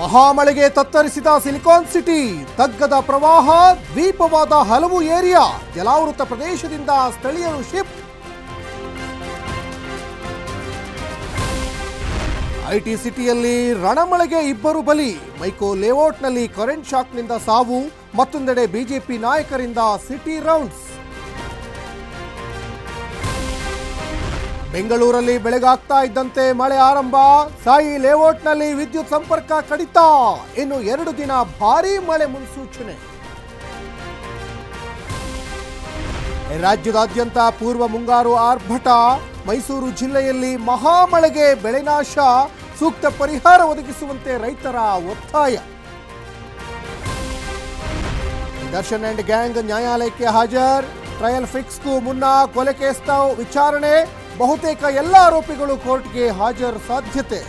ಮಹಾಮಳೆಗೆ ತತ್ತರಿಸಿದ silicon city, ತಗ್ಗದ ಪ್ರವಾಹ, ದ್ವೀಪವಾದ ಹಲವು area, ಜಲಾವೃತ ಪ್ರದೇಶದಿಂದ ಸ್ಥಳೀಯರು ಶಿಫ್ಟ್ ಐಟಿ ಸಿಟಿಯಲ್ಲಿ ರಣಮಳೆಗೆ ಇಬ್ಬರು ಬಲಿ, ಮೈಕೋ ಲೇಔಟ್ನಲ್ಲಿ ಕರೆಂಟ್ ಶಾಕ್ನಿಂದ ಸಾವು, ಮತ್ತೊಂದೆಡೆ ಬಿಜೆಪಿ ನಾಯಕರಿಂದ ಸಿಟಿ ರೌಂಡ್ಸ್. ಬೆಂಗಳೂರಲ್ಲಿ ಬೆಳಗಾಗ್ತಾ ಇದ್ದಂತೆ ಮಳೆ ಆರಂಭ. ಸಾಯಿ ಲೇಔಟ್ನಲ್ಲಿ ವಿದ್ಯುತ್ ಸಂಪರ್ಕ ಕಡಿತ. ಇನ್ನು ಎರಡು ದಿನ ಭಾರೀ ಮಳೆ ಮುನ್ಸೂಚನೆ. ರಾಜ್ಯದಾದ್ಯಂತ ಪೂರ್ವ ಮುಂಗಾರು ಆರ್ಭಟ. ಮೈಸೂರು ಜಿಲ್ಲೆಯಲ್ಲಿ ಮಹಾಮಳೆಗೆ ಬೆಳೆ ನಾಶ. ಸೂಕ್ತ ಪರಿಹಾರ ಒದಗಿಸುವಂತೆ ರೈತರ ಒತ್ತಾಯ. ದರ್ಶನ್ ಅಂಡ್ ಗ್ಯಾಂಗ್ ನ್ಯಾಯಾಲಯಕ್ಕೆ ಹಾಜರ್. ಟ್ರಯಲ್ ಫಿಕ್ಸ್ಗೂ ಮುನ್ನ ಕೊಲೆ ಕೇಸ್ನ ವಿಚಾರಣೆ ಬಹುತೇಕ ಎಲ್ಲ ಆರೋಪಿಗಳು ಕೋರ್ಟ್ಗೆ ಹಾಜರು ಸಾಧ್ಯತೆ.